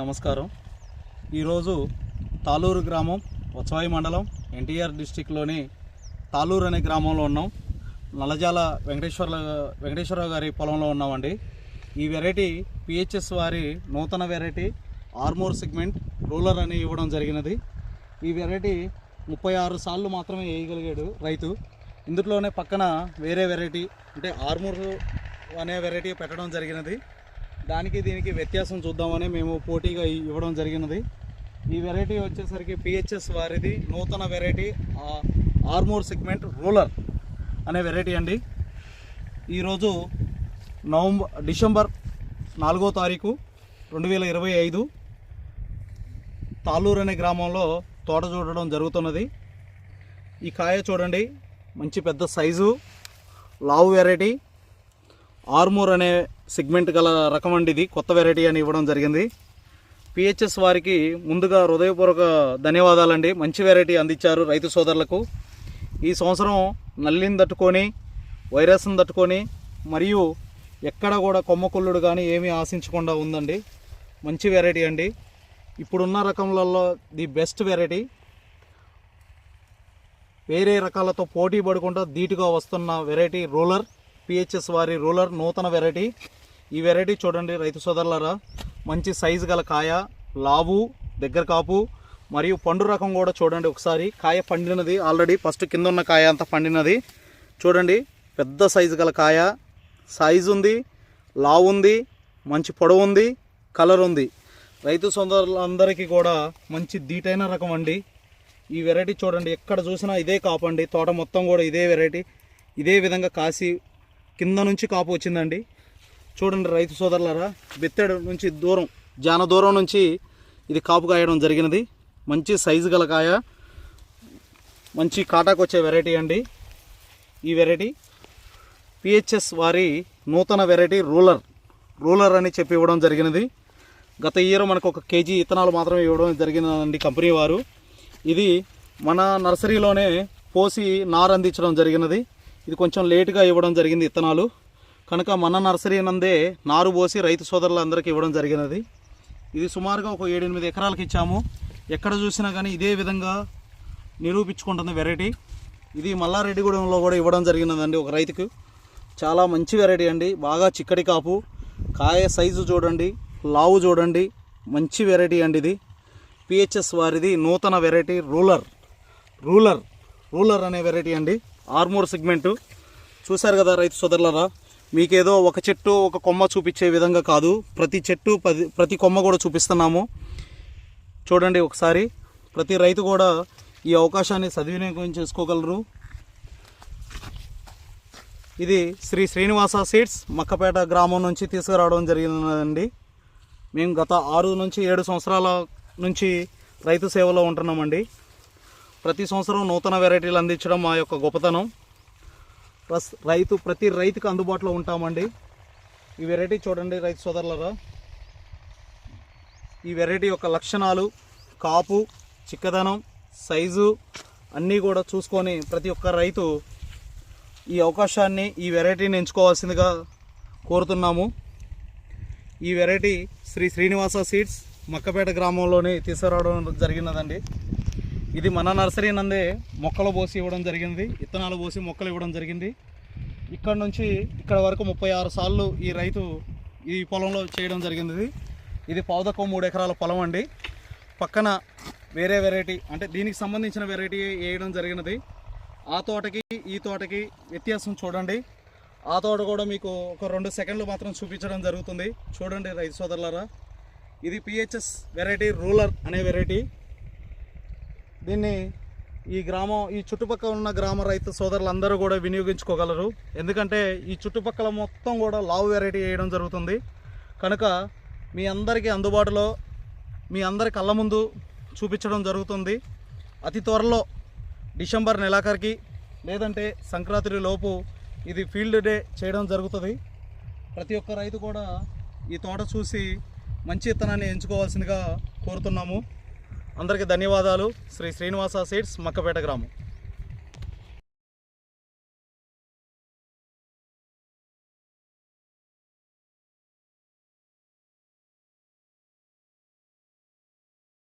నమస్కారం. ఈరోజు తాలూరు గ్రామం వత్సవాయి మండలం ఎన్టీఆర్ డిస్టిక్లోని తాలూరు అనే గ్రామంలో ఉన్నాం. నల్లజాల వెంకటేశ్వర వెంకటేశ్వరరావు గారి పొలంలో ఉన్నామండి. ఈ వెరైటీ పిహెచ్ఎస్ వారి నూతన వెరైటీ ఆర్మోర్ సెగ్మెంట్ రూలర్ అని ఇవ్వడం జరిగినది. ఈ వెరైటీ ముప్పై ఆరు సార్లు మాత్రమే వేయగలిగాడు రైతు. ఇందులోనే పక్కన వేరే వెరైటీ అంటే ఆర్మూర్ అనే వెరైటీ పెట్టడం జరిగినది. దానికి దీనికి వ్యత్యాసం చూద్దామని మేము పోటీగా ఇవ్వడం జరిగినది. ఈ వెరైటీ వచ్చేసరికి పిహెచ్ఎస్ వారిది. నూతన వెరైటీ ఆర్మోర్ సెగ్మెంట్ రూలర్ అనే వెరైటీ అండి. ఈరోజు నవంబర్ డిసెంబర్ నాలుగో తారీఖు రెండు వేల ఇరవై ఐదు తాళూరు అనే గ్రామంలో తోట చూడడం జరుగుతున్నది. ఈ కాయ చూడండి మంచి పెద్ద సైజు లావు వెరైటీ ఆర్మూర్ అనే సెగ్మెంట్ గల రకం అండి ఇది. కొత్త వెరైటీ అని ఇవ్వడం జరిగింది. పిహెచ్ఎస్ వారికి ముందుగా హృదయపూర్వక ధన్యవాదాలండి. మంచి వెరైటీ అందించారు రైతు సోదరులకు. ఈ సంవత్సరం నల్లిని తట్టుకొని వైరస్ని తట్టుకొని మరియు ఎక్కడ కూడా కొమ్మకుళ్ళుడు కానీ ఏమీ ఆశించకుండా ఉందండి. మంచి వెరైటీ అండి. ఇప్పుడున్న రకములలో ది బెస్ట్ వెరైటీ. వేరే రకాలతో పోటీ పడకుండా ధీటుగా వస్తున్న వెరైటీ రూలర్. పిహెచ్ఎస్ వారి రూలర్ నూతన వెరైటీ. ఈ వెరైటీ చూడండి రైతు సోదరులరా. మంచి సైజు గల కాయ లావు దగ్గర కాపు మరియు పండు రకం కూడా చూడండి ఒకసారి. కాయ పండినది ఆల్రెడీ ఫస్ట్ కింద ఉన్న కాయ అంతా పండినది. చూడండి పెద్ద సైజు గల కాయ. సైజు ఉంది లావు ఉంది మంచి పొడవు ఉంది కలర్ ఉంది. రైతు సోదరులందరికీ కూడా మంచి దీటైన రకం అండి. ఈ వెరైటీ చూడండి ఎక్కడ చూసినా ఇదే కాపు అండి. తోట మొత్తం కూడా ఇదే వెరైటీ. ఇదే విధంగా కాసి కింద నుంచి కాపు వచ్చిందండి. చూడండి రైతు సోదరులారా బెత్తెడు నుంచి దూరం జాన దూరం నుంచి ఇది కాపు కాయడం జరిగినది. మంచి సైజు గల కాయ. మంచి కాటాకు వచ్చే వెరైటీ అండి. ఈ వెరైటీ పిహెచ్ఎస్ వారి నూతన వెరైటీ రూలర్. రూలర్ అని చెప్పి ఇవ్వడం జరిగినది. గత ఇయర్ మనకు ఒక కేజీ ఇత్తనాలు మాత్రమే ఇవ్వడం జరిగినదండి కంపెనీ వారు. ఇది మన నర్సరీలోనే పోసి నారు అందించడం జరిగినది. ఇది కొంచెం లేటుగా ఇవ్వడం జరిగింది ఇత్తనాలు. కనుక మన నర్సరీ నందే నారు పోసి రైతు సోదరులందరికీ ఇవ్వడం జరిగినది. ఇది సుమారుగా ఒక ఏడెనిమిది ఎకరాలకు ఇచ్చాము. ఎక్కడ చూసినా కానీ ఇదే విధంగా నిరూపించుకుంటుంది వెరైటీ. ఇది మల్లారెడ్డిగూడెంలో కూడా ఇవ్వడం జరిగినదండి ఒక రైతుకు. చాలా మంచి వెరైటీ అండి. బాగా చిక్కడి కాపు. కాయ సైజు చూడండి లావు చూడండి మంచి వెరైటీ అండి ఇది. పిహెచ్ఎస్ వారిది నూతన వెరైటీ రూలర్. రూలర్ రూలర్ అనే వెరైటీ అండి. ఆర్మూర్ సెగ్మెంటు. చూశారు కదా రైతు సోదరులరా? మీకేదో ఒక చెట్టు ఒక కొమ్మ చూపించే విధంగా కాదు. ప్రతి చెట్టు పది ప్రతి కొమ్మ కూడా చూపిస్తున్నాము. చూడండి ఒకసారి. ప్రతి రైతు కూడా ఈ అవకాశాన్ని సద్వినియోగం చేసుకోగలరు. ఇది శ్రీ శ్రీనివాస సీడ్స్ మక్కపేట గ్రామం నుంచి తీసుకురావడం జరిగిందండి. మేము గత ఆరు నుంచి ఏడు సంవత్సరాల నుంచి రైతు సేవలో ఉంటున్నామండి. ప్రతి సంవత్సరం నూతన వెరైటీలు అందించడం మా యొక్క గొప్పతనం. ప్లస్ రైతు ప్రతి రైతుకు అందుబాటులో ఉంటామండి. ఈ వెరైటీ చూడండి రైతు సోదరులరా. ఈ వెరైటీ యొక్క లక్షణాలు కాపు చిక్కదనం సైజు అన్నీ కూడా చూసుకొని ప్రతి ఒక్క రైతు ఈ అవకాశాన్ని ఈ వెరైటీని ఎంచుకోవాల్సిందిగా కోరుతున్నాము. ఈ వెరైటీ శ్రీ శ్రీనివాస సీడ్స్ మక్కపేట గ్రామంలోని తీసుకురావడం జరిగినదండి. ఇది మన నర్సరీ నందే మొక్కలు పోసి ఇవ్వడం జరిగింది. విత్తనాలు పోసి మొక్కలు ఇవ్వడం జరిగింది. ఇక్కడ నుంచి ఇక్కడ వరకు ముప్పై ఆరు సార్లు ఈ రైతు ఈ పొలంలో చేయడం జరిగింది. ఇది పావుదక్కువ మూడు ఎకరాల పొలం అండి. పక్కన వేరే వెరైటీ అంటే దీనికి సంబంధించిన వెరైటీ వేయడం జరిగినది. ఆ తోటకి ఈ తోటకి వ్యత్యాసం చూడండి. ఆ తోట కూడా మీకు ఒక రెండు సెకండ్లు మాత్రం చూపించడం జరుగుతుంది. చూడండి రైతు సోదరులారా. ఇది పిహెచ్ఎస్ వెరైటీ రూలర్ అనే వెరైటీ. దీన్ని ఈ గ్రామం ఈ చుట్టుపక్కల ఉన్న గ్రామ రైతు సోదరులందరూ కూడా వినియోగించుకోగలరు. ఎందుకంటే ఈ చుట్టుపక్కల మొత్తం కూడా లావు వెరైటీ వేయడం జరుగుతుంది. కనుక మీ అందరికీ అందుబాటులో మీ అందరి కళ్ళ ముందు చూపించడం జరుగుతుంది. అతి త్వరలో డిసెంబర్ నెలాఖరికి లేదంటే సంక్రాంతి లోపు ఇది ఫీల్డ్ డే చేయడం జరుగుతుంది. ప్రతి ఒక్క రైతు కూడా ఈ తోట చూసి మంచి విత్తనాన్ని ఎంచుకోవాల్సిందిగా కోరుతున్నాము. అందరికీ ధన్యవాదాలు. శ్రీ శ్రీనివాస సీడ్స్ మక్కపేట గ్రామం.